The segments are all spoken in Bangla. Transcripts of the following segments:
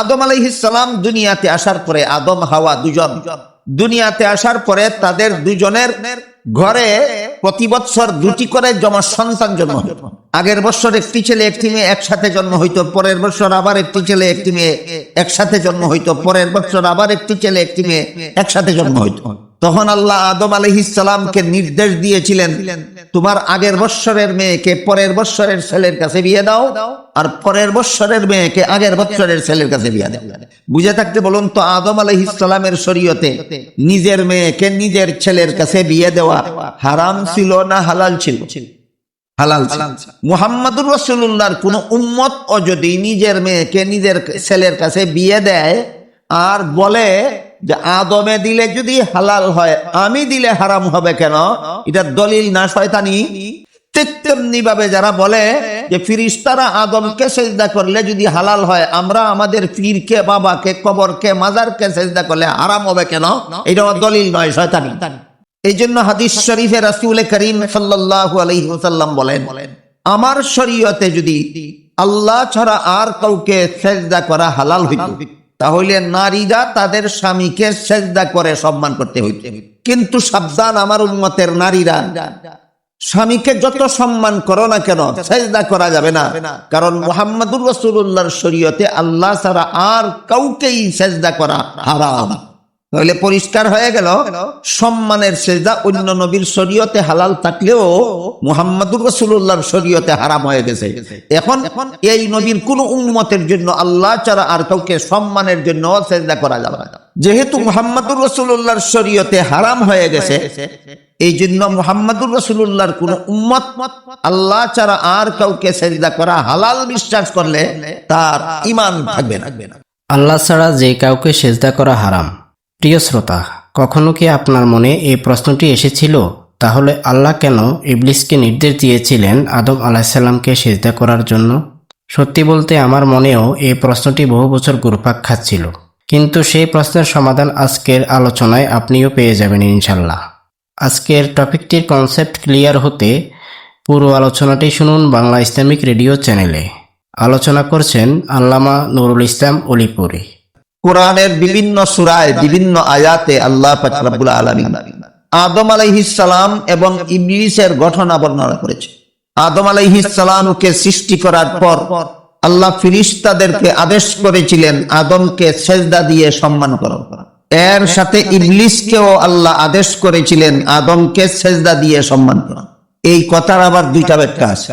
আদম আলাইহিসাল্লাম দুনিয়াতে আসার পরে আদম, হাওয়া দুজন। দুনিয়াতে আসার পরে তাদের দুজনের ঘরে প্রতি বছর দুটি করে জমা সন্তান জন্ম হইত আগের বছর একটি ছেলে, একটি মেয়ে একসাথে জন্ম হইতো। পরের বছর আবার একটি ছেলে, একটি মেয়ে একসাথে জন্ম হইতো। পরের বছর আবার একটি ছেলে, একটি মেয়ে একসাথে জন্ম হইতো। তখন আল্লাহ আদম আলহিসামকে নির্দেশ দিয়েছিলেন তোমার আগের বৎসরের মেয়েকে পরের বৎসরের ছেলের কাছে বিয়ে দাও আর পরের বৎসরের মেয়েকে আগের বৎসরের ছেলের কাছে বিয়ে দাও। বুঝে থাকতে বলুন তো আদম আলহিসামের শরীয়তে নিজের মেয়েকে নিজের ছেলের কাছে বিয়ে দেওয়া হারাম ছিল না হালাল ছিল? হালাল ছিল। মুহাম্মাদুর রসুল্লাহর কোন উম্মত ও যদি নিজের মেয়েকে নিজের ছেলের কাছে বিয়ে দেয় আর বলে যে আদমে দিলে যদি হালাল হয়, আমি দিলে হারাম হবে কেন? এটা দলিল না শয়তানি? ভাবে যারা বলে যে ফিরিস্তারা আদমকে করলে যদি হালাল হয়, আমরা আমাদের বাবাকে, কবরকে, মাজারকে করলে হবে কেন? এটা দলিল নয় শয়তানি। এই জন্য হাদিস শরীফে রাসূল করিম সাল্লাল্লাহু আলাইহি ওয়াসাল্লাম বলেন, আমার শরীয়তে যদি আল্লাহ ছাড়া আর কাউকে সেজদা করা হালাল হইত তাহলে নারীরা তাদের স্বামীকে সেজদা করে সম্মান করতে হইতে। কিন্তু সাবধান আমার উন্মতের নারীরা। স্বামীকে যত সম্মান করো না কেন, সেজদা করা যাবে না। কারণ মোহাম্মদুর রসুল্লাহর শরীয়তে আল্লাহ সারা আর কাউকেই সেজদা করা হারাম। তাহলে পরিষ্কার হয়ে গেল, সম্মানের সেজদা অন্য নবীর শরীয়তে হালাল থাকলেও মুহাম্মাদুর রাসূলুল্লাহর শরীয়তে হারাম হয়ে গেছে। এখন এই নবীর কোন উম্মতের জন্য আল্লাহ ছাড়া আর কাউকে সম্মানের জন্য সেজদা করা যাবে না। যেহেতু মুহাম্মাদুর রাসূলুল্লাহর শরীয়তে হারাম হয়ে গেছে এই জন্য মুহাম্মাদুর রাসূলুল্লাহর কোন উম্মত আল্লাহ ছাড়া আর কাউকে সেজদা করা হালাল বিশ্বাস করলে তার ঈমান থাকবে না। আল্লাহ ছাড়া যে কাউকে সেজদা করা হারাম প্রিয় শ্রোতা, কখনো কি আপনার মনে এই প্রশ্নটি এসেছিল? তাহলে আল্লাহ কেন ইবলিসকে নির্দেশ দিয়েছিলেন আদম আলাহিসাল্লামকে সেজদা করার জন্য? সত্যি বলতে আমার মনেও এই প্রশ্নটি বহু বছর ঘুরপাক খাচ্ছিল। কিন্তু সেই প্রশ্নের সমাধান আজকের আলোচনায় আপনিও পেয়ে যাবেন ইনশাল্লাহ আজকের টপিকটির কনসেপ্ট ক্লিয়ার হতে পুরো আলোচনাটি শুনুন বাংলা ইসলামিক রেডিও চ্যানেলে। আলোচনা করছেন আল্লামা নুরুল ইসলাম অলিপুরি। কোরআনের বিভিন্ন সূরায়, বিভিন্ন আয়াতে আল্লাহ পাক রব্বুল আলামিন আদম সালাম এবং ইবলিসের ঘটনা বর্ণনা করেছে। আদম সালামকে সৃষ্টি করার পর আল্লাহ ফিরিস্তাদেরকে আদেশ করেছিলেন, আদমকে সেজদা দিয়ে সম্মান করো। এর সাথে ইবলিসকেও আল্লাহ আদেশ করেছিলেন, আদমকে সেজদা দিয়ে সম্মান করো। এই কথার আবার দুইটা ব্যাখ্যা আছে।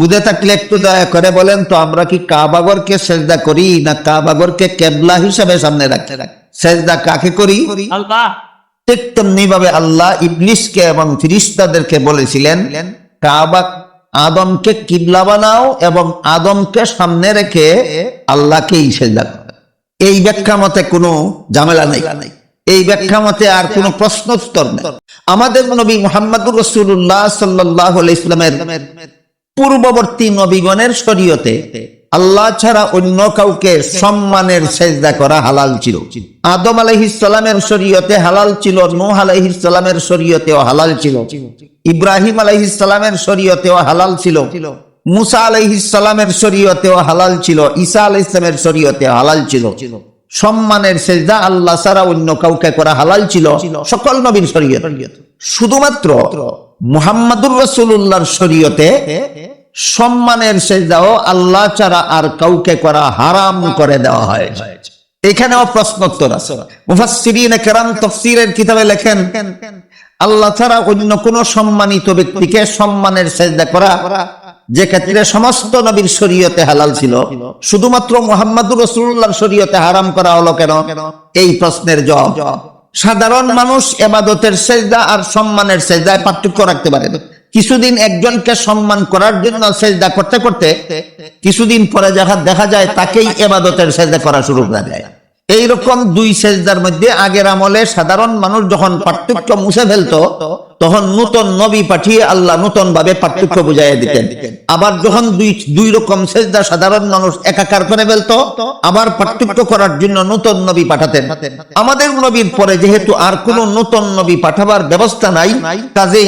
বুঝে থাকলে একটু দয়া করে বলেন তো আমরা কি কাবাগরকে সেজদা করি না কাবাগরকে কেবলা হিসাবে সামনে রাখতে রাখি? সেজদা কাকে করি? আল্লাহ। ঠিক তেমনি ভাবে আল্লাহ ইবলিসকে এবং ফিরিস্তাদেরকে বলেছিলেন কাবা আদমকে কিবলা বানাও এবং আদমকে সামনে রেখে আল্লাহকেই সেজদা করো। এই ব্যাখ্যা মতে কোনো ঝামেলা নেই। এই ব্যাখ্যা মতে আর কোনো প্রশ্ন উত্তর নেই। আমাদের নবী মোহাম্মদুর রসুল্লাহ সাল্লাহ ইসলামের পূর্ববর্তী নবীগণের শরীয়তে, আল্লাহ ছাড়া অন্য কাউকে সম্মানের সেজদা করা হালাল ছিল। আদম আলাইহিসসালামের শরীয়তে হালাল ছিল, নূহ আলাইহিসসালামের শরীয়তেও হালাল ছিল। ইব্রাহিম আলাইহিসসালামের শরীয়তেও হালাল ছিল। মুসা আলাইহিসসালামের শরীয়তেও হালাল ছিল। ঈসা আলাইহিসসালামের শরীয়তেও হালাল ছিল। সম্মানের সেজদা আল্লাহ ছাড়া অন্য কাউকে করা হালাল ছিল। সকল নবীর শরীয়ত। শুধুমাত্র মুহাম্মাদুর রাসূলুল্লাহর শরীয়তে সম্মানের সেজদাও আল্লাহ ছাড়া আর কাউকে করা হারাম করে দেওয়া হয়। এখানেও প্রশ্নোত্তর আছে। মুফাসসিরিন কেরাম তাফসীরের কিতাবে লেখেন, আল্লাহ ছাড়া অন্য কোন সম্মানিত ব্যক্তিকে সম্মানের সেজদা করা যে ক্ষেত্রে সমস্ত নবীর শরীয়তে হালাল ছিল, শুধুমাত্র মোহাম্মদুর রসুল্লাহর শরীয়তে হারাম করা হলো কেন? এই প্রশ্নের জবাব। সাধারণ মানুষ এবাদতের সেজদা আর সম্মানের সেজদায় পার্থক্য রাখতে পারে। কিছুদিন একজনকে সম্মান করার জন্য সেজদা করতে করতে কিছুদিন পরে যখন দেখা যায় তাকেই এবাদতের সেজদা করা শুরু করা যায় এইরকম দুই সেজদার মধ্যে আগের আমলে সাধারণ মানুষ যখন পার্থক্য মুছে ফেলতো তখন নূতন নবী পাঠিয়ে আল্লাহ নূতন ভাবে পার্থক্য বুঝাইয়া দিতেন। আবার যখন দুই দুই রকম সেজদা সাধারণ মানুষ একাকার করে ফেলতো আবার পার্থক্য করার জন্য নূতন নবী পাঠাতেন। আমাদের নবীর পরে যেহেতু আর কোন নূতন নবী পাঠাবার ব্যবস্থা নাই কাজেই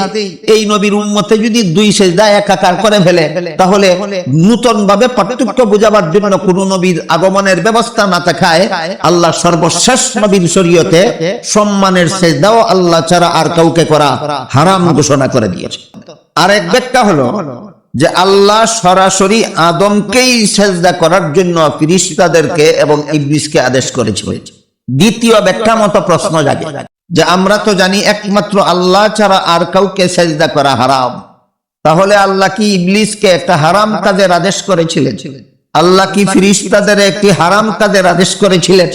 এই নবীর উম্মতে যদি দুই সেজদা একাকার করে ফেলে তাহলে নূতন ভাবে পার্থক্য বোঝাবার জন্য কোন নবীর আগমনের ব্যবস্থা না থাকায় আল্লাহ সর্বশেষ নবীর শরীয়তে সম্মানের সেজদাও আল্লাহ ছাড়া আর কাউকে করা হারাম ঘোষণা করে দিয়েছে। আরেক ব্যাখ্যা হলো যে আল্লাহ সরাসরি আদমকেই সেজদা করার জন্য ফিরিস্তাদেরকে এবং ইবলিসকে আদেশ করেছে। দ্বিতীয় ব্যাখ্যা মতো প্রশ্ন জাগে যে আমরা তো জানি একমাত্র আল্লাহ ছাড়া আর কাউকে সেজদা করা হারাম। তাহলে আল্লাহ কি ইবলিসকে একটা হারাম কাজের আদেশ করেছিলেন? আল্লাহ কি ফিরিস্তাদের একটি হারাম কাদের আদেশ করেছিলেন?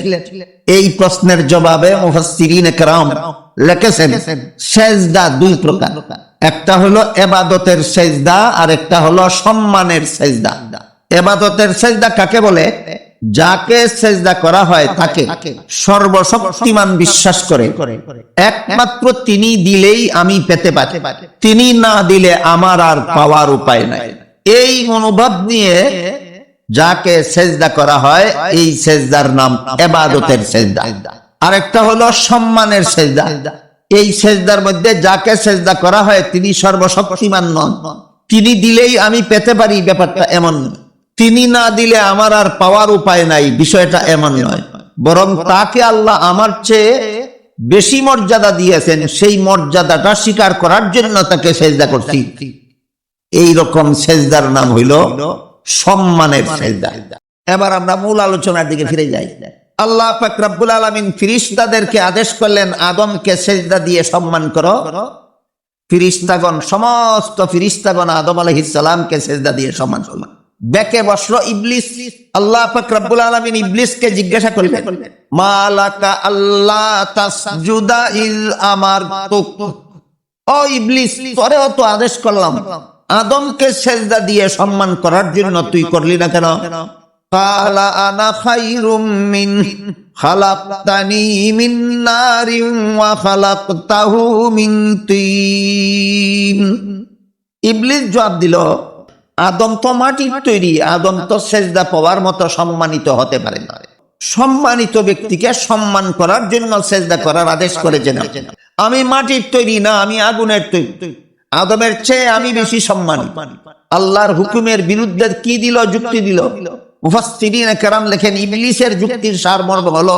এই প্রশ্নের জবাবে লিখেছেন সেজদা দুই প্রকার। একটা হলো এবাদতের সেজদা আর একটা হলো সম্মানের সেজদা। এবাদতের সেজদা কাকে বলে? যাকে সেজদা করা হয় তাকে সর্বশক্তিমান বিশ্বাস করে। একমাত্র তিনি দিলেই আমি পেতে পারি। তিনি না দিলে আমার আর পাওয়ার উপায় নাই। এই মনোভাব নিয়ে যাকে সেজদা করা হয়, এই সেজদার নাম এবাদতের সেজদা। আরেকটা হলো সম্মানের সেজদা। এই সেজদার মধ্যে যাকে সেজদা করা হয়, তিনি সর্বশক্তিমান নন। তিনি দিলেই আমি পেতে পারি ব্যাপারটা এমন নয়। তিনি না দিলে আমার আর পাওয়ার উপায় নাই, বিষয়টা এমন নয়। বরং তাকে আল্লাহ আমার চেয়ে বেশি মর্যাদা দিয়েছেন, সেই মর্যাদাটা স্বীকার করার জন্য তাকে সেজদা করছি। এই রকম সেজদার নাম হইল সম্মানের সেজদা এবার আমরা মূল আলোচনার দিকে ফিরে যাই। আল্লাহ পাক রব্বুল আলামিন ফিরিস্তাদেরকে আদেশ করলেন আদমকে সেজদা দিয়ে সম্মান করো। ফিরিস্তাগণ সমস্ত ফিরিস্তাগণ আদম আলাইহিস সালামকে সেজদা দিয়ে সম্মান সম্মান বেকে বসল ইবলিস। আল্লাহ পাক রব্বুল আলামিন ইবলিসকে জিজ্ঞাসা করলেন মালাকা আল্লাহ তাসজুদা ইল আমার ও ইবলিস তোরেও তো আদেশ করলাম। আদমকে সেজদা দিয়ে সম্মান করার জন্য তুই করলি না কেন? কালা আনা খাইরুম মিন, খালাকতানি মিন নারিন ওয়া খালাকতাহু মিন তিন। ইবলিস জবাব দিল, আদম তো মাটির তৈরি, আদম তো সেজদা পাওয়ার মতো সম্মানিত হতে পারে না। সম্মানিত ব্যক্তিকে সম্মান করার জন্য সেজদা করার আদেশ করেছেন। আমি মাটির তৈরি না, আমি আগুনের তৈরি। আদমের চেয়ে আমি বেশি সম্মানী। আল্লাহর হুকুমের বিরুদ্ধে কি দিল, যুক্তি দিল? লেখেন, ইবলিসের যুক্তির সারমর্ম হলো,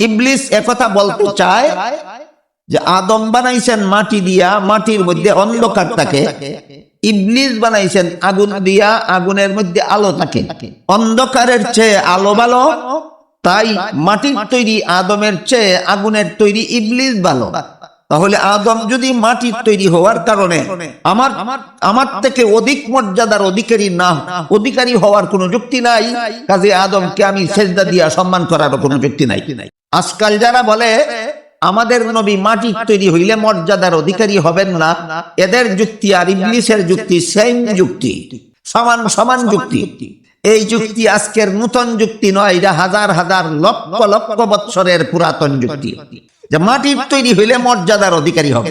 ইবলিস একথা বলতে চায় যে আদম বানাইছেন মাটি দিয়া, মাটির মধ্যে অন্ধকার থাকে। ইবলিস বানাইছেন আগুন দিয়া, আগুনের মধ্যে আলো থাকে। অন্ধকারের চেয়ে আলো ভালো, তাই মাটির তৈরি আদমের চেয়ে আগুনের তৈরি ইবলিস ভালো। তাহলে আদম যদি মাটির তৈরি হওয়ার কারণে আমার আমার থেকে অধিক মর্যাদার অধিকারী না অধিকারী হওয়ার কোনো যুক্তি নাই। কাজে আদমকে আমি সেজদা দিয়া সম্মান করার কোনো যুক্তি নাই। আজকাল যারা বলে আমাদের নবী মাটির তৈরি হইলে মর্যাদার অধিকারী হবেন না। এদের যুক্তি আর ইংলিশের যুক্তি সেম যুক্তি। সমান সমান যুক্তি। এই যুক্তি আজকের নূতন যুক্তি নয় এটা হাজার হাজার লক্ষ লক্ষ বৎসরের পুরাতন যুক্তি। যে মাটির তৈরি হইলে মর্যাদার অধিকারী হবে।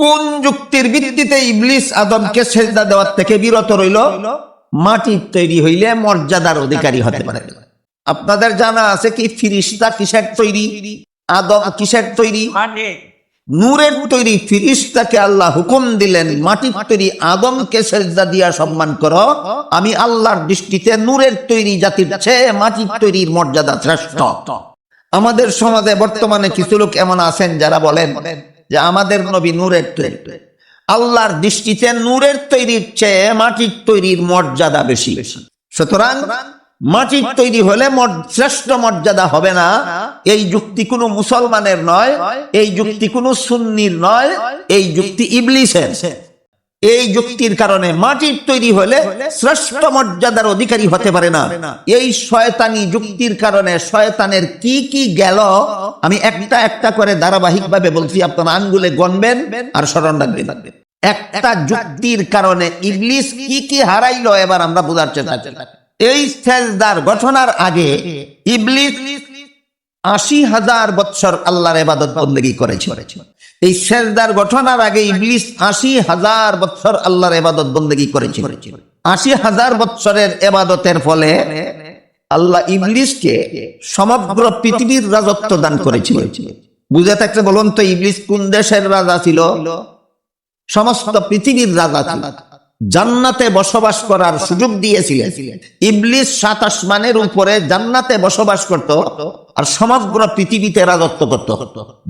কোন যুক্তির ভিত্তিতে ইবলিস আদমকে সেজদা দেওয়ার থেকে বিরত রইল? মাটির তৈরি হইলে মর্যাদার অধিকারী হতে পারে। আপনাদের জানা আছে কি ফিরিস্তা কিসের তৈরি? আদম কিসের তৈরি? নূরের তৈরি ফিরিস্তাকে আল্লাহ হুকুম দিলেন মাটির তৈরি আদমকে সেজদা দিয়া সম্মান করো। আমি আল্লাহর দৃষ্টিতে নূরের তৈরি জাতির চেয়ে মাটির তৈরির মর্যাদা শ্রেষ্ঠ। আমাদের সমাজে বর্তমানে কিছু লোক এমন আছেন যারা বলেন যে আমাদের নবী নূরের তৈরি। আল্লাহর দৃষ্টিতে নূরের তৈরির চেয়ে মাটির তৈরির মর্যাদা বেশি। সুতরাং মাটির তৈরি হলে শ্রেষ্ঠ মর্যাদা হবে না। এই যুক্তি কোনো মুসলমানের নয়, এই যুক্তি কোনো সুন্নির নয়, এই যুক্তি ইবলিসের। এই যুক্তির কারণে মাটির তৈরি হলে শ্রেষ্ঠ মর্যাদার অধিকারী হতে পারে না। এই শয়তানি যুক্তির কারণে শয়তানের কি কি গেল, আমি একটা একটা করে ধারাবাহিক ভাবে বলছি, আপনারা আঙ্গুলে গনবেন আর স্মরণ রাখবেন। একটা যুক্তির কারণে ইবলিস কি কি হারাইলো, এবার আমরা বোঝার চেষ্টা। এই সেজদার ঘটনার আগে ইবলিস আশি হাজার বৎসর আল্লাহর এবাদত বন্দেগী করেছে। এই সেজদার ঘটনার আগে ইবলিস আশি হাজার বছর আল্লাহর এবাদত বন্দেগি করেছে আশি হাজার বছরের এবাদতের ফলে আল্লাহ ইবলিসকে সমগ্র পৃথিবীর রাজত্ব দান করেছিল। বুঝে থাকতে বলুন তো ইবলিস কোন দেশের রাজা ছিল? সমস্ত পৃথিবীর রাজা ছিল। জান্নাতে বসবাস করার সুযোগ দিয়েছিলেন। ইবলিস সাত আসমানের উপরে জান্নাতে বসবাস করত আর সমগ্র পৃথিবীতে রাজত্ব করত।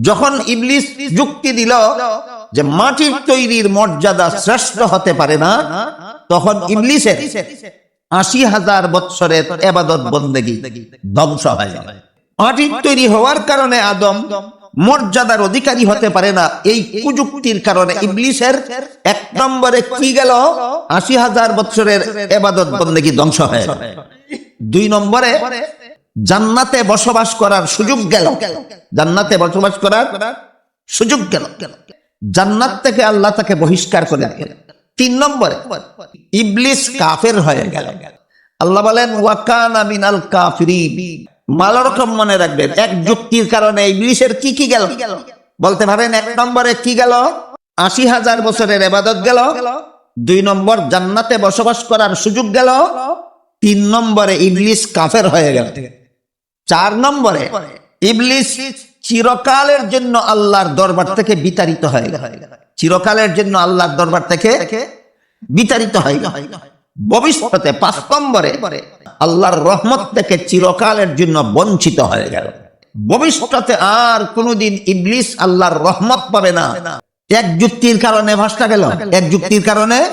যখন ইবলিস যুক্তি দিল যে মাটির তৈরির মর্যাদা শ্রেষ্ঠ হতে পারে না, তখন ইবলিসের আশি হাজার বৎসরের এবাদত বন্দেগী ধ্বংস হয়ে। মাটির তৈরি হওয়ার কারণে আদম মর্যাদার অধিকারী হতে পারে না। এই কুযুক্তির কারণে ইবলিসের এক নম্বরে কি গেল? আশি হাজার বৎসরের এবাদত বন্দেগী ধ্বংস হয়ে দুই নম্বরে জান্নাতে বসবাস করার সুযোগ গেল। জান্নাতে বসবাস করার সুযোগ গেল। জান্নাত থেকে আল্লাহ তাকে বহিষ্কার করে তিন নম্বরে ইবলিস কাফের হয়ে গেল। আল্লাহ বলেন ওয়াকানা মিনাল কাফিরিন। ভালো রকম মনে রাখবেন। এক যুক্তির কারণে ইংলিশের কি কি গেল? বলতে পারেন, এক নম্বরে কি গেল? আশি হাজার বছরের এবাদত গেল। দুই নম্বর, জান্নাতে বসবাস করার সুযোগ গেল। তিন নম্বরে, ইবলিস কাফের হয়ে গেল। চার নম্বরে, ইবলিস চিরকালের জন্য আল্লাহর দরবার থেকে বিতাড়িত হয়ে গেল। চিরকালের জন্য আল্লাহর দরবার থেকে বিতাড়িত হয়ে গেল। ভবিষ্যতে পাঁচ নম্বরে আল্লাহর রহমত থেকে চিরকালের জন্য বঞ্চিত হয়ে গেল। ভবিষ্যতে আর কোনোদিন ইবলিস আল্লাহর রহমত পাবে না। এক যুক্তির কারণে ভাসটা গেল। এক যুক্তির কারণে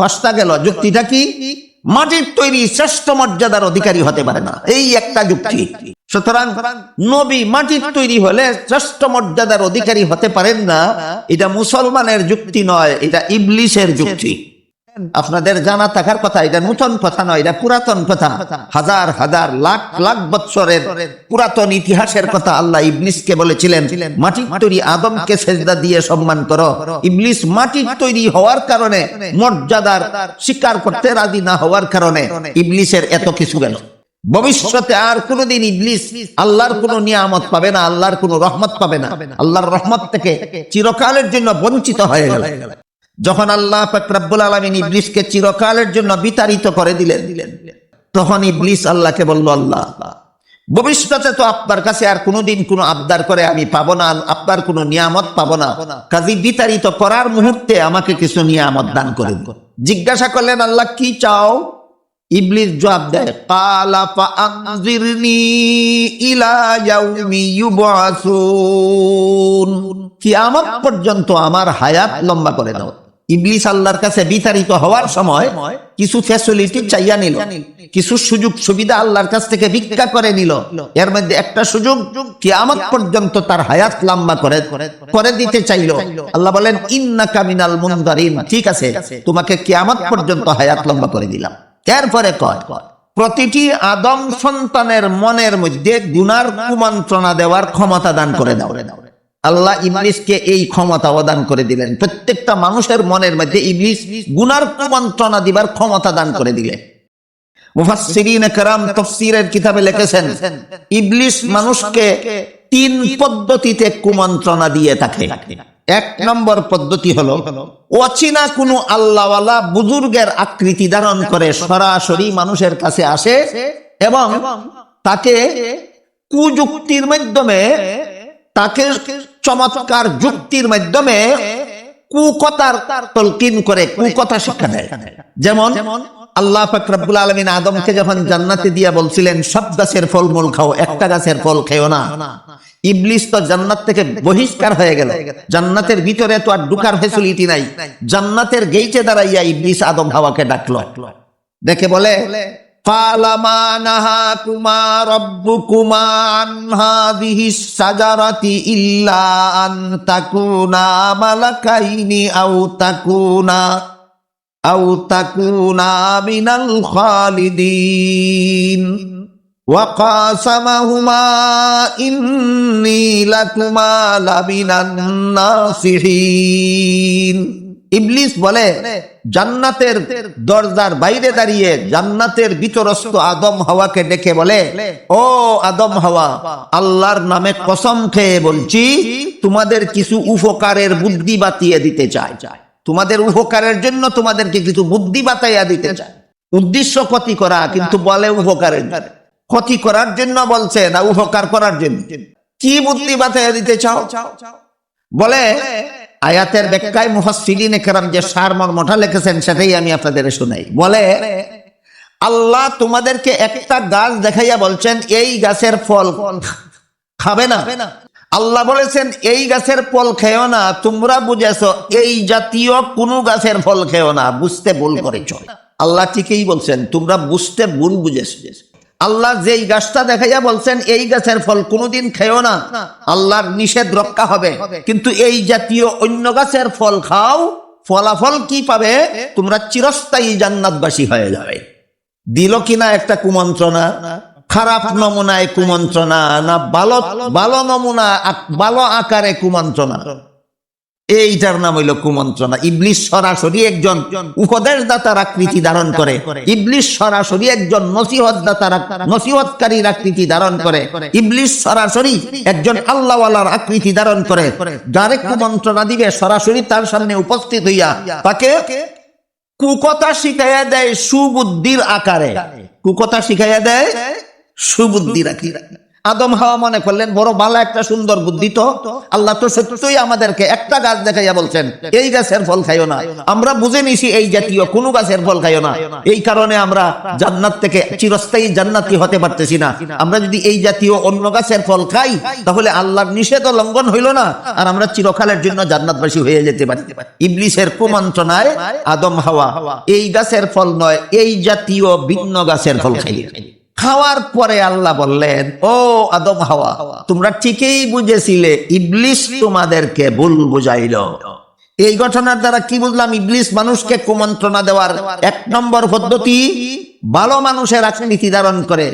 ভাসটা গেল। যুক্তিটা কি? মাটির তৈরি শ্রেষ্ঠ মর্যাদার অধিকারী হতে পারে না। এই একটা যুক্তি। সুতরাং নবী মাটির তৈরি হলে শ্রেষ্ঠ মর্যাদার অধিকারী হতে পারেন না। এটা মুসলমানের যুক্তি নয়, এটা ইবলিসের যুক্তি। আপনাদের জানা থাকার কথা এটা নূতন কথা নয় এটা পুরাতন কথা হাজার হাজার লাখ লাখ বৎসরের পুরাতন ইতিহাসের কথা আল্লাহ ইবলিসকে বলেছিলেন মাটির তৈরি আদমকে সেজদা দিয়ে সম্মান করো। ইবলিস মাটির তৈরি হওয়ার কারণে মর্যাদার স্বীকার করতে রাজি না হওয়ার কারণে ইবলিসের এত কিছু গেল। ভবিষ্যতে আর কোনদিন ইবলিস আল্লাহর কোনো নিয়ামত পাবে না আল্লাহর কোনো রহমত পাবে না। আল্লাহর রহমত থেকে চিরকালের জন্য বঞ্চিত হয়ে গেল। যখন আল্লাহ পাক রব্বুল আলমিন ইবলিসকে চিরকালের জন্য বিতাড়িত করে দিলেন তখন ইবলিস আল্লাহকে বলল, আল্লাহ, ভবিষ্যতে তো আপনার কাছে আর কোনোদিন কোনো আবদার করে আমি পাবো না, আপনার কোনো নিয়ামত পাবো না। কাজী বিতাড়িত করার মুহূর্তে আমাকে কিছু নিয়ামত দান করে জিজ্ঞাসা করলেন, আল্লাহ, কি চাও? ইবলিস জবাব দেয়, কালা ফাআনজিরনি ইলা পর্যন্ত আমার হায়াত লম্বা করে দাও। ইবলিস আল্লাহর কাছে বিতাড়িত হওয়ার সময় কিছু ফ্যাসিলিটি চাইয়া নিল। কিছু সুযোগ সুবিধা আল্লাহর কাছ থেকে ভিক্ষা করে নিল। এর মধ্যে একটা সুযোগ কিয়ামত পর্যন্ত তার হায়াত লম্বা করে করে দিতে চাইলো। আল্লাহ বলেন ইন্না কামিনাল মুনদারিন ঠিক আছে, তোমাকে কিয়ামত পর্যন্ত হায়াত লম্বা করে দিলাম। এরপরে কয়, প্রতিটি আদম সন্তানের মনের মধ্যে গুনার কুমন্ত্রণা দেওয়ার ক্ষমতা দান করে দাও দাও। আল্লাহ ইবলিসকে এই ক্ষমতা দান করে দিলেন প্রত্যেকটা মানুষের মনের মধ্যে ইবলিস গুনার কুমন্ত্রণা দিবার ক্ষমতা দান করে দিলেন মুফাসসিরিন کرام তাফসীরের কিতাবে লিখেছেন ইবলিস মানুষকে তিন পদ্ধতিতে কুমন্ত্রণা দিয়ে থাকে এক নম্বর পদ্ধতি হলো অচেনা কোনো আল্লাহওয়ালা বুজুর্গের আকৃতি ধারণ করে সরাসরি মানুষের কাছে আসে এবং তাকে কুযুক্তির মাধ্যমে তাকে চমৎকার যুক্তির মাধ্যমে কুকতার তলকিন করে, কুকথা শিক্ষা দেয়। যেমন আল্লাহ ফাকরাবুল আলমিন আদমকে যখন জান্নাতে দিয়া বলছিলেন, সব গাছের ফলমূল খাও, একটা গাছের ফল খেও না। ইবলিস তো জান্নাত থেকে বহিষ্কার হয়ে গেল। জান্নাতের ভিতরে তো আর ঢুকার ফেসিলিটি নাই। জান্নাতের গেইটে দাঁড়াইয়া ইবলিস আদম হাওয়াকে ডাকলো। দেখে বলে قال ما نهاكما ربكما عن هذه الشجرة إلا أن تكونا ملكين أو تكونا أو تكونا من الخالدين وقاسمهما إني لكما لمن الناصحين ইবলিস বলে, জান্নাতের দরজার বাইরে দাঁড়িয়ে জান্নাতের ভিতরস্থ আদম হাওয়াকে ডেকে বলে, ও আদম হাওয়া, আল্লাহর নামে কসম খেয়ে বলছি, তোমাদের কিছু উপকারের বুদ্ধি বাতিয়ে দিতে চাই। তোমাদের উপকারের জন্য তোমাদেরকে কিছু বুদ্ধি বাতাইয়া দিতে চাই। উদ্দেশ্য ক্ষতি করা, কিন্তু বলে উপকারের ক্ষতি করার জন্য বলছে না, উপকার করার জন্য। কি বুদ্ধি বাতাইয়া দিতে চাও? বলে আয়াতের ব্যাখ্যায় মুফাসসিরিন একরাম যে সার মর্মটা লিখেছেন, সেটাই আমি আপনাদের শুনাই। বলে, আল্লাহ তোমাদেরকে একটা গাছ দেখাইয়া বলছেন, এই গাছের ফল খাবে না। আল্লাহ বলেছেন, এই গাছের ফল খেও না, তোমরা বুঝেছ, এই জাতীয় কোন গাছের ফল খেও না। বুঝতে ভুল করেছ। আল্লাহ ঠিকই বলছেন, তোমরা বুঝতে ভুল বুঝেছ। আল্লাহ যেই গাছটা দেখাইয়া বলছেন, এই গাছের ফল কোনোদিন খেও না। আল্লাহর নিষেধ রক্ষা হবে। কিন্তু এই জাতীয় অন্য গাছের ফল খাও, ফলাফল কি পাবে? তোমরা চিরস্থায়ী জান্নাতবাসী হয়ে যাবে। দিল কিনা একটা কুমন্ত্রণা, খারাপ নমুনায় কুমন্ত্রণা, না ভালো ভালো নমুনা ভালো আকারে কুমন্ত্রণা। এইটার নাম হইল কুমন্ত্রণা। ইবলিশ সরাসরি একজন উপদেশদাতার আকৃতি ধারণ করে। ইবলিশ সরাসরি একজন নসিহত দাতার নসিহতকারীর আকৃতি ধারণ করে। ইবলিশ সরাসরি একজন আল্লাহওয়ালার আকৃতি ধারণ করে। যারে কুমন্ত্রণা দিবে সরাসরি তার সামনে উপস্থিত হইয়া তাকে কুকথা শিখাইয়া দেয় সুবুদ্ধির আকারে। কুকথা শিখাইয়া দেয় সুবুদ্ধির আকারে। আদম হাওয়া মনে করলেন, বড় ভালো একটা সুন্দর বুদ্ধি তো। আল্লাহ তো সত্যই আমাদেরকে একটা গাছ দেখাইয়া বলছেন, এই গাছের ফল খাইও না। আমরা বুঝে নিছি এই জাতীয় কোনো গাছের ফল খাইও না। এই কারণে আমরা জান্নাত থেকে চিরস্থায়ী জান্নাতি হতে পারতেছি না। আমরা যদি এই জাতীয় অন্য গাছের ফল খাই, তাহলে আল্লাহর নিষেধ লঙ্ঘন হইল না। আর আমরা চিরকালের জন্য জান্নাতবাসী হয়ে যেতে পারি। ইবলিসের কুমন্ত্রণায় আদম হাওয়া, এই গাছের ফল নয়, এই জাতীয় ভিন্ন গাছের ফল খাই খাওয়ার পরে আল্লাহ বললেন ও আদম হাওয়া তোমরা ঠিকই বুঝেছিলে ইবলিশ তোমাদেরকে ভুল বুঝাইল। এই ঘটনার দ্বারা কি বুঝলাম? ইবলিস মানুষকে কুমন্ত্রণা দেওয়ার এক নম্বর পদ্ধতি, ভালো মানুষের আকৃতি ধারণ করে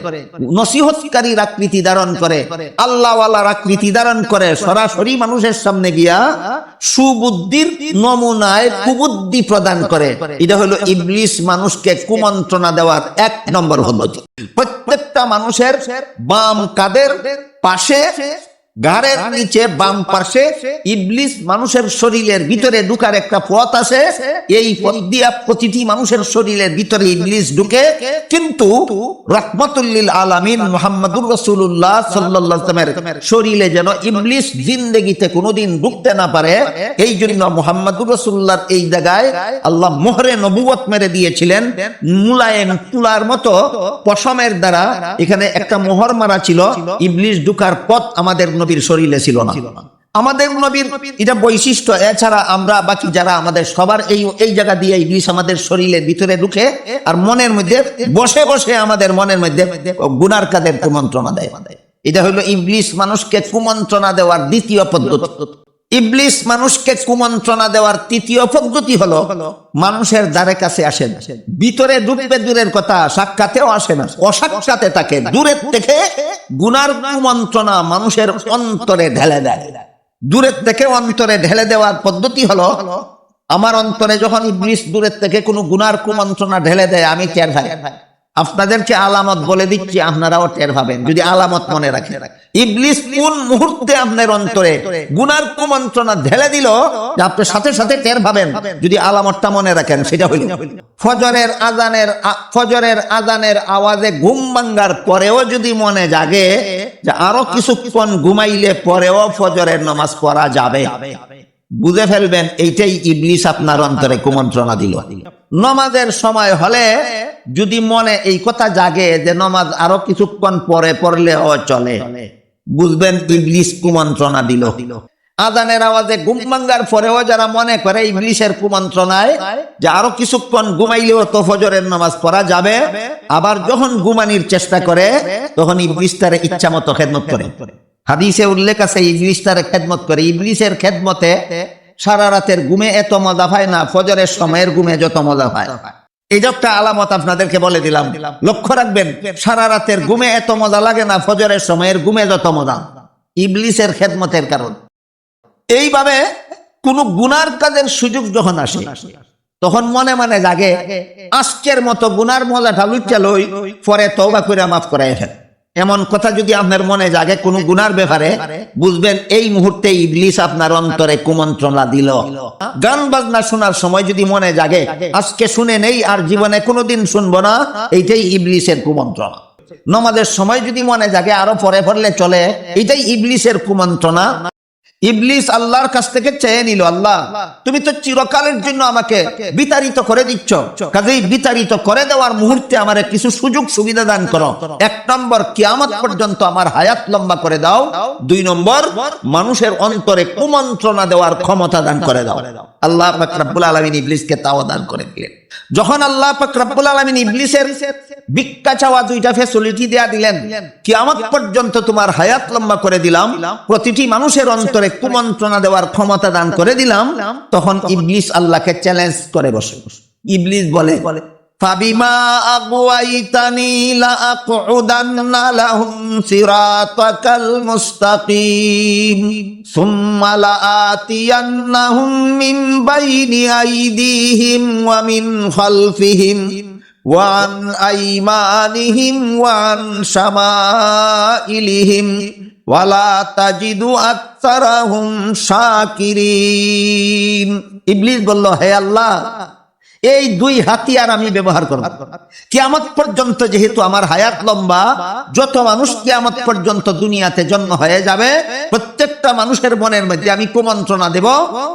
নসিহতকারীর আকৃতি ধারণ করে, আল্লাহওয়ালার আকৃতি ধারণ করে। সরাসরি মানুষের সামনে গিয়া সুবুদ্ধির নমুনায় কুবুদ্ধি প্রদান করে। এটা হলো ইবলিস মানুষকে কুমন্ত্রণা দেওয়ার এক নম্বর পদ্ধতি। প্রত্যেকটা মানুষের বাম কাদের পাশে ঘাড়ের নিচে বাম পাশে ইবলিস মানুষের শরীরের ভিতরে ঢুকার একটা পথ আছে। এই পথ দিয়া প্রতিটি মানুষের শরীরের ভিতরে ইবলিস ঢুকে। কিন্তু রহমতুল্লিল আলামিন মোহাম্মদুর রসুল্লাহ সাল্লামের শরীরে যেন ইবলিস জিন্দগিতে কোনোদিন ঢুকতে না পারে এই জন্য মোহাম্মদুর রসুল্লাহ এই জায়গায় আল্লাহ মোহরে নবুয়ত মেরে দিয়েছিলেন। মুলায়েম তুলার মতো পশমের দ্বারা এখানে একটা মোহর মারা ছিল। ইবলিস ঢুকার পথ আমাদের নবীর শরীরে ছিল না। আমাদের নবীর এটা বৈশিষ্ট্য, এছাড়া আমরা বাকি যারা আমাদের সবার এই এই জায়গা দিয়ে ইবলিস আমাদের শরীরের ভিতরে ঢুকে আর মনের মধ্যে বসে বসে আমাদের মনের মধ্যে গুনার কাদের কুমন্ত্রণা দেয়। এটা হলো ইংলিশ মানুষকে কুমন্ত্রণা দেওয়ার দ্বিতীয় পদ্ধতি। ইবলিস মানুষকে কুমন্ত্রণা দেওয়ার তৃতীয় পদ্ধতি হলো, মানুষের দ্বারে কাছে আসেন। ভিতরে ডুববে দূরের কথা সাক্ষাতেও আসে না। অসাক্ষাতে তাকে দূরের থেকে গুনার কুমন্ত্রণা মানুষের অন্তরে ঢেলে দেয়। দূরের থেকে অন্তরে ঢেলে দেওয়ার পদ্ধতি হলো, আমার অন্তরে যখন ইবলিস দূরের থেকে কোনো গুনার কুমন্ত্রণা ঢেলে দেয়, আমি টের ভাই আপনাদেরকে আলামত বলে দিচ্ছি, আপনারাও টের পাবেন। যদি আলামত মনে রাখেন। ইবলিস কোন মুহূর্তে আপনার অন্তরে গুনার কুমন্ত্রণা ঢেলে দিল আপনি সাথে সাথে টের পাবেন। যদি আলামতটা মনে রাখেন, সেটা হইল, ফজরের আজানের ফজরের আজানের আওয়াজে ঘুম ভাঙ্গার পরেও যদি মনে জাগে, যে আরও কিছুক্ষণ ঘুমাইলে পরেও ফজরের নামাজ পড়া যাবে। বুঝে ফেলবেন, এইটাই ইবলিস আপনার অন্তরে কুমন্ত্রণা দিল। নমাজের সময় হলে যদি মনে এই কথা জাগে যে নমাজ আরও কিছুক্ষণ পরে পড়লেও চলে, বুঝবেন ইবলিস কুমন্ত্রণা দিল। আজানের আওয়াজে ঘুম ভাঙ্গার পরেও যারা মনে করে ইবলিসের কুমন্ত্রণায় যে আরও কিছুক্ষণ ঘুমাইলেও তো ফজরের নামাজ পড়া যাবে, আবার যখন ঘুমানির চেষ্টা করে, তখন ইবলিস তার ইচ্ছা মতো খেদমত করে। হাদিসে উল্লেখ আছে ইবলিস তার খেদমত করে। ইবলিসের খেদমতে সারা রাতের ঘুমে এত মজা পায় না, ফজরের সময়ের ঘুমে যত মজা পায় এই একটা আলামত আপনাদেরকে বলে দিলাম, লক্ষ্য রাখবেন, সারা রাতের ঘুমে এত মজা লাগে না, ফজরের সময়ের ঘুমে যত মজা। ইবলিসের খেদমতের কারণ। এইভাবে কোন গুনার কাজের সুযোগ যখন আসে, তখন মনে মনে জাগে, আজকের মতো গুনার মজাটা লুচ্চা লই, পরে তওবা করে মাফ করাই ফেল। এমন কথা যদি আপনার মনে জাগে, কোন গুনার ব্যাপারে, বুঝবেন এই মুহূর্তে ইবলিস আপনার অন্তরে কুমন্ত্রণা দিল। গান বাজনা শোনার সময় যদি মনে জাগে, আজকে শুনে নেই আর জীবনে কোনোদিন শুনব না, এইটাই ইবলিসের কুমন্ত্রণা। নমাজের সময় যদি মনে জাগে, আরও পরে পড়লে চলে এটাই ইবলিসের কুমন্ত্রণা। ইবলিস আল্লাহর কাছ থেকে চেয়ে নিল, আল্লাহ, তুমি তো চিরকালের জন্য আমাকে বিতাড়িত করে দিচ্ছ। কাজেই বিতাড়িত করে দেওয়ার মুহূর্তে আমার কিছু সুযোগ সুবিধা দান করো। এক নম্বর, কিয়ামত পর্যন্ত আমার হায়াত লম্বা করে দাও। দুই নম্বর, মানুষের অন্তরে কুমন্ত্রণা দেওয়ার ক্ষমতা দান করে দাও। আল্লাহ রব্বুল ইবলিসকে তাও দান করে দিলেন। যখন আল্লাহ রব্বুল আলামিন ইবলিসের ভিক্ষা চাওয়া দুইটা ফেসিলিটি দেয়া দিলেন, কিয়ামত পর্যন্ত তোমার হায়াত লম্বা করে দিলাম, প্রতিটি মানুষের অন্তরে কুমন্ত্রণা দেওয়ার ক্ষমতা দান করে দিলাম, তখন ইবলিস আল্লাহকে চ্যালেঞ্জ করে বসে। ইবলিস বলে فبما أغويتني لأقعدن لهم صراطك المستقيم ثم لآتينهم من بين أيديهم ومن خلفهم وعن أيمانهم وعن شمائلهم ولا تجد أكثرهم شاكرين إبليس بقول له هي الله এই দুই হাতিয়ার আমি ব্যবহার করব। কিয়ামত পর্যন্ত যেহেতু আমার হায়াত লম্বা, যত মানুষ কিয়ামত পর্যন্ত দুনিয়াতে জন্ম হয়ে যাবে, প্রত্যেকটা মানুষের মনের মধ্যে আমি কুমন্ত্রণা দেব।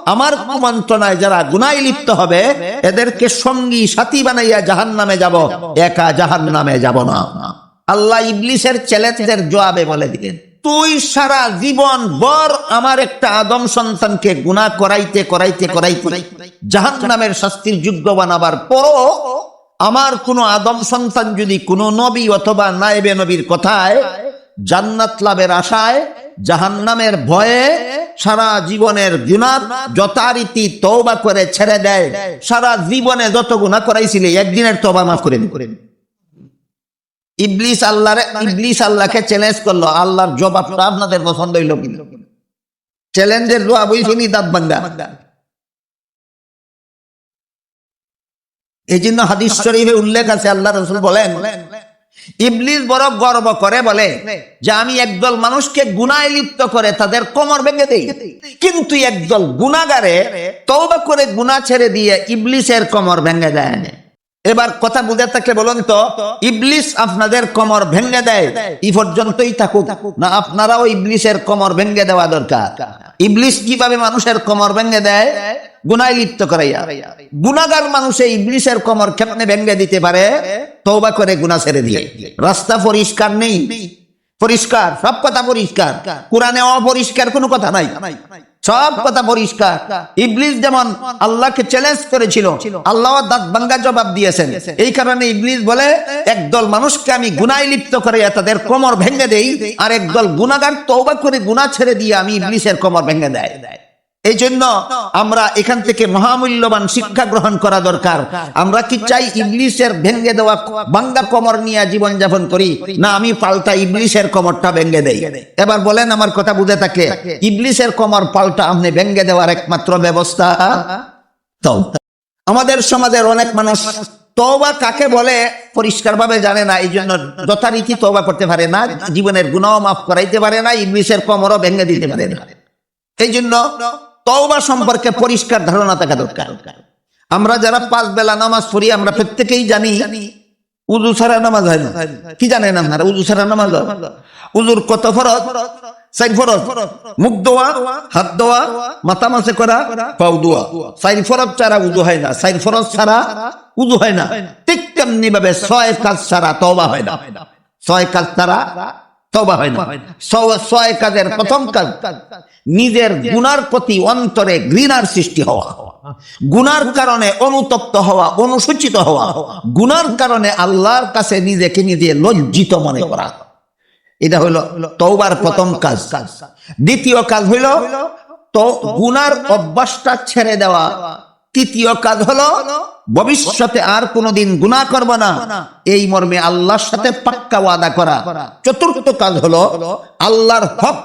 আমার কুমন্ত্রণায় যারা গুনায় লিপ্ত হবে, এদেরকে সঙ্গী সাথী বানাইয়া জাহান নামে যাব। একা জাহান নামে যাব না। আল্লাহ ইবলিসের চ্যালেঞ্জের জবাবে বলে দিলেন। তুই সারা জীবন বর আমার একটা আদম সন্তানকে গুণা করাইতে করাইতে করাইতে। জাহান নামের শাস্তির যোগ্য বানাবার পরও আমার কোনো আদম সন্তান যদি কোনো নবী অথবা নাইবে নবীর কথায় জান্নাত লাভের আশায় জাহান্নামের ভয়ে সারা জীবনের গুনার যথারীতি তওবা করে ছেড়ে দেয়, সারা জীবনে যত গুনাহ করাইছিলে একদিনের তবা মাফ করে ইবলিস আল্লাহরে ইবলিস আল্লাহকে চ্যালেঞ্জ করল। আল্লাহর জবাবটা আপনাদের পছন্দ হইল কি চ্যালেঞ্জের জবাব ওই শুনি দাঁত ভাঙ্গা। এই জন্য হাদিস শরীফে উল্লেখ আছে আল্লাহ রসুল বলেন ইবলিস বড় গর্ব করে বলে যে আমি একদল মানুষকে গুনায় লিপ্ত করে তাদের কোমর ভেঙে দেই। কিন্তু একদল গুনাগারে তওবা করে গুনাহ ছেড়ে দিয়ে ইবলিসের কোমর ভেঙে দেয়। এবার কথা বুঝে থাকলে বলুন তো, ইবলিস আপনাদের কমর ভেঙে দেয়, এই পর্যন্তই থাকুক। না আপনারাও ইবলিসের কমর ভেঙে দেওয়া দরকার। ইবলিস কীভাবে মানুষের কমর ভেঙে দেয়? গুনায় লিপ্ত করাইয়া। গুনাগার মানুষে ইবলিসের কমর কেমনে ভেঙে দিতে পারে? তৌবা করে গুনা ছেড়ে দিয়ে। রাস্তা পরিষ্কার নেই। পরিষ্কার, সব কথা পরিষ্কার। কোরআনে অপরিষ্কার কোনো কথা নাই। সব কথা পরিষ্কার। ইবলিস যেমন আল্লাহকে চ্যালেঞ্জ করেছিল, আল্লাহ দাঁত ভাঙ্গা জবাব দিয়েছেন। এই কারণে ইবলিস বলে, একদল মানুষকে আমি গুনায় লিপ্ত করে তাদের কোমর ভেঙে দেই, আর একদল গুনাগার তৌবা করে গুনা ছেড়ে দিয়ে আমি ইবলিসের কোমর ভেঙে দেয়। এই জন্য আমরা এখান থেকে মহামূল্যবান শিক্ষা গ্রহণ করা দরকার। আমরা কি চাই ইবলিসের ভেঙ্গে দেওয়া বাঙ্গা কোমর নিয়ে জীবন যাপন করি? না, আমি পাল্টা ইবলিসের কোমরটা ভেঙ্গে দেই। এবার বলেন আমার কথা বুঝে থাকে। ইবলিসের কোমর পাল্টা আপনি ভেঙ্গে দেওয়ার একমাত্র ব্যবস্থা? তো আমাদের সমাজের অনেক মানুষ তওবা কাকে বলে পরিষ্কারভাবে জানে না এই জন্য যথারীতি তওবা করতে পারে না, জীবনের গুণাও মাফ করাইতে পারে না ইংলিশের কমরও ভেঙ্গে দিতে পারে না। এই জন্য তওবা সম্পর্কে পরিষ্কার ধারণা থাকা দরকার। আমরা যারা পাঁচ বেলা নামাজ পড়ি, আমরা প্রত্যেকেই জানি, উজু ছাড়া নামাজ হয় না। কি জানেন আপনারা, উজু ছাড়া নামাজ উজুর কত ফরজ? সাইড ফরজ। মুখ দোয়া হাত দোয়া মাথা মাসে করা, পাও দোয়া সাইড ফরজ ছাড়া উজু হয় না। সাইড ফরজ ছাড়া উজু হয় না। ঠিক তেমনি ভাবে ছয় কাজ ছাড়া তওবা হয় না। ছয় কাজ ছাড়া তবা হয় না। ছয় কাজের প্রথম কাজ, নিজের গুনার প্রতি অন্তরে ঘৃণার সৃষ্টি হওয়া। গুনার কারণে অনুতপ্ত হওয়া, অনুসূচিত হওয়া। গুনার কারণে আল্লাহর কাছে নিজেকে নিজে লজ্জিত মনে করা। এটা হইল তৌবার প্রথম কাজ। দ্বিতীয় কাজ হইল তো গুনার অভ্যাসটা ছেড়ে দেওয়া। তৃতীয় কাজ হলো, ভবিষ্যতে আর কোনোদিন গুনাহ করব না। এই মর্মে আল্লাহর সাথে পাক্কা ওয়াদা করা। চতুর্থ কাজ হলো, আল্লাহর হক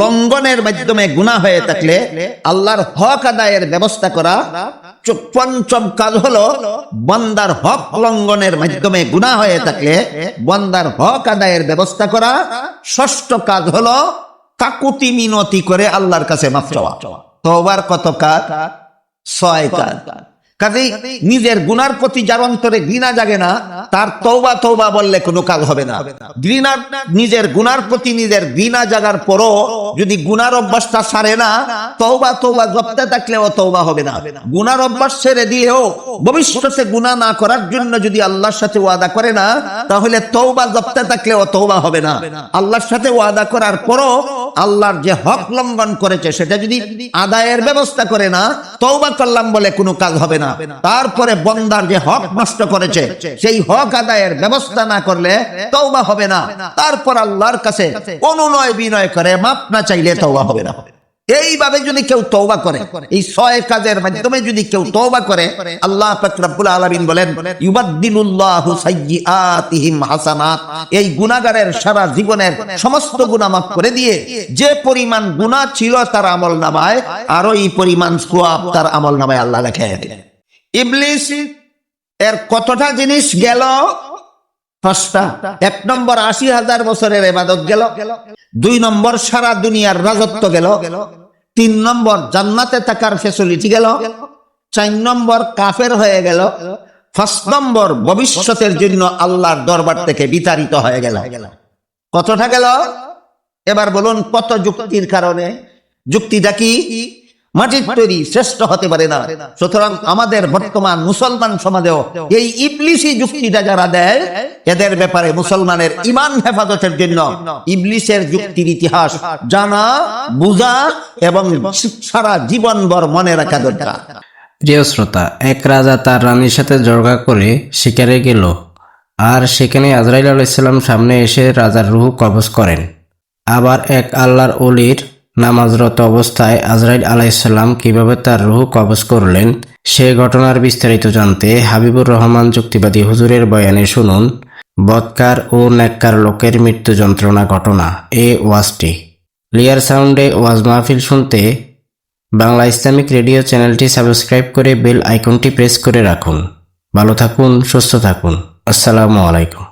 লঙ্ঘনের মাধ্যমে গুনাহ হয়ে থাকলে আল্লাহর হক আদায়ের ব্যবস্থা করা। পঞ্চম কাজ হলো, বন্দার হক লঙ্ঘনের মাধ্যমে গুনাহ হয়ে থাকলে বন্দার হক আদায়ের ব্যবস্থা করা। ষষ্ঠ কাজ হলো, কাকুতি মিনতি করে আল্লাহর কাছে মাফ চাওয়া। তোবার কত কাজ? ছয় কাজ কাজেই নিজের গুনার প্রতি যার অন্তরে ঘৃণা জাগে না, তার তৌবা তৌবা বললে কোনো কাজ হবে না। ঘৃণার নিজের গুনার প্রতি নিজের ঘৃণা জাগার পরও যদি গুনার অভ্যাসটা সারে না তৌবা তৌবা জপতে থাকলেও তৌবা হবে না। গুনার অভ্যাস ছেড়ে দিয়েও ভবিষ্যতে গুনাহ না করার জন্য যদি আল্লাহর সাথে ওয়াদা করে না, তাহলে তৌবা জপতে থাকলেও তৌবা হবে না। আল্লাহর সাথে ওয়াদা করার পরও আল্লাহর যে হক লঙ্ঘন করেছে, সেটা যদি আদায়ের ব্যবস্থা করে না তৌবা করলাম বলে কোনো কাজ হবে না। তারপরে বন্দার যে হক নষ্ট করেছে, সেই হক আদায়ের ব্যবস্থা না করলে তৌবা হবে না। তারপর আল্লাহর কাছে অনুনয় বিনয় করে মাপ না চাইলে তৌবা হবে না। এইভাবে যদি কেউ তৌবা করে, এই ছয় কাজের মাধ্যমে যদি কেউ তৌবা করে, আল্লাহ পাক রব্বুল আলামিন বলেন হাসানাত। এই গুনাহগারের সারা জীবনের সমস্ত গুনাহ মাফ করে দিয়ে, যে পরিমাণ গুনাহ ছিল তার আমল নামায়, আরও এই পরিমাণ সওয়াব তার আমল নামায় আল্লাহ দেন ইবলিস এর কতটা জিনিস গেল? পাঁচটা। এক নম্বর আশি হাজার বছরের এবাদত গেল। দুই নম্বর সারা দুনিয়ার রাজত্ব গেল। তিন নম্বর জান্নাতে থাকার ফেসিলিটি গেল। চার নম্বর কাফের হয়ে গেল। পাঁচ নম্বর ভবিষ্যতের জন্য আল্লাহর দরবার থেকে বিতাড়িত হয়ে গেল। কতটা গেল? এবার বলুন, কত যুক্তির কারণে? যুক্তিটা কি? মাটির তৈরি শ্রেষ্ঠ হতে পারে না। সুতরাং আমাদের বর্তমান মুসলমান সমাজেও এই ইবলিশি যুক্তিটা যারা দেয়, এদের ব্যাপারে মুসলমানের ইমান হেফাজতের জন্য ইবলিশের যুক্তির ইতিহাস জানা, বুঝা এবং সারা জীবনভর মনে রাখা দরকার। প্রিয় শ্রোতা, এক রাজা তার রানীর সাথে জর্গা করে শিকারে গেল আর সেখানে আজরাইল আলাইসাল্লাম সামনে এসে রাজার রুহ কবজ করেন। আবার এক আল্লাহর অলির নামাজরত অবস্থায় আজরাইল আলাইসাল্লাম কীভাবে তার রুহ কবজ করলেন, সে ঘটনার বিস্তারিত জানতে হাবিবুর রহমান যুক্তিবাদী হুজুরের বয়ানে শুনুন, বৎকার ও নেককার লোকের মৃত্যু যন্ত্রণা ঘটনা, এ ওয়াজটি। ক্লিয়ার সাউন্ডে ওয়াজ মাহফিল শুনতে বাংলা ইসলামিক রেডিও চ্যানেলটি সাবস্ক্রাইব করে বেল আইকনটি প্রেস করে রাখুন। ভালো থাকুন, সুস্থ থাকুন। আসসালামু আলাইকুম।